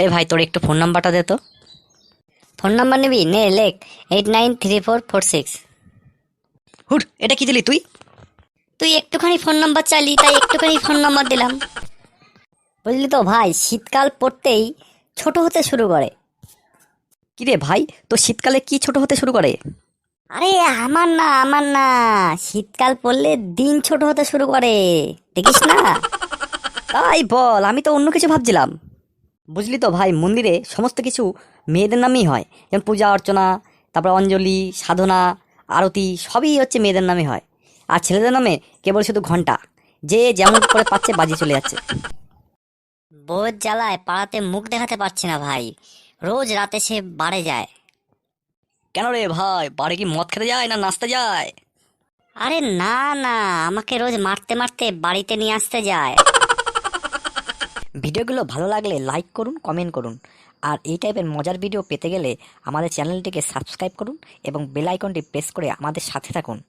এই ভাই তোর একটু ফোন নাম্বারটা দে তো। ফোন নাম্বার নিবি? নে লেখ। Eight nine three four four six হুট এটা কি দিলি তুই? তুই একটুখানি ফোন নাম্বার চাইলি তাই একটুখানি ফোন নাম্বার দিলাম। বুঝলি তো ভাই শীতকাল পড়তেই ছোট হতে শুরু করে। কি রে ভাই তো শীতকালে কি ছোট হতে শুরু করে? আরে আমার না আমার না। শীতকাল পড়লে দিন ছোট হতে শুরু করে। দেখিস না? তাই বল আমি তো অন্য কিছু ভাবছিলাম। বুঝলি তো ভাই মন্দিরে সমস্ত কিছু মেয়েদের নামেই হয়। যেমন পূজা অর্চনা তারপর অঞ্জলি সাধনা আরতি সবই হচ্ছে মেয়েদের নামে হয়। আর ছেলেদের নামে কেবল শুধু ঘণ্টা যে যেমন করে পাচ্ছে বাজিয়ে চলে যাচ্ছে। বউয়ের জ্বালায় পাড়াতে মুখ দেখাতে পারছি না ভাই। রোজ রাতে সে বাড়ে যায়। কেন রে ভাই বাড়ি কি মদ খেতে যায় না নাচতে যায়? আরে না না আমাকে রোজ মারতে মারতে বাড়িতে নিয়ে আসতে যায়। ভিডিওগুলো ভালো লাগলে লাইক করুন, কমেন্ট করুন। আর এই টাইপের মজার ভিডিও পেতে গেলে আমাদের চ্যানেলটিকে সাবস্ক্রাইব করুন এবং বেলাইকনটি প্রেস করে আমাদের সাথে থাকুন।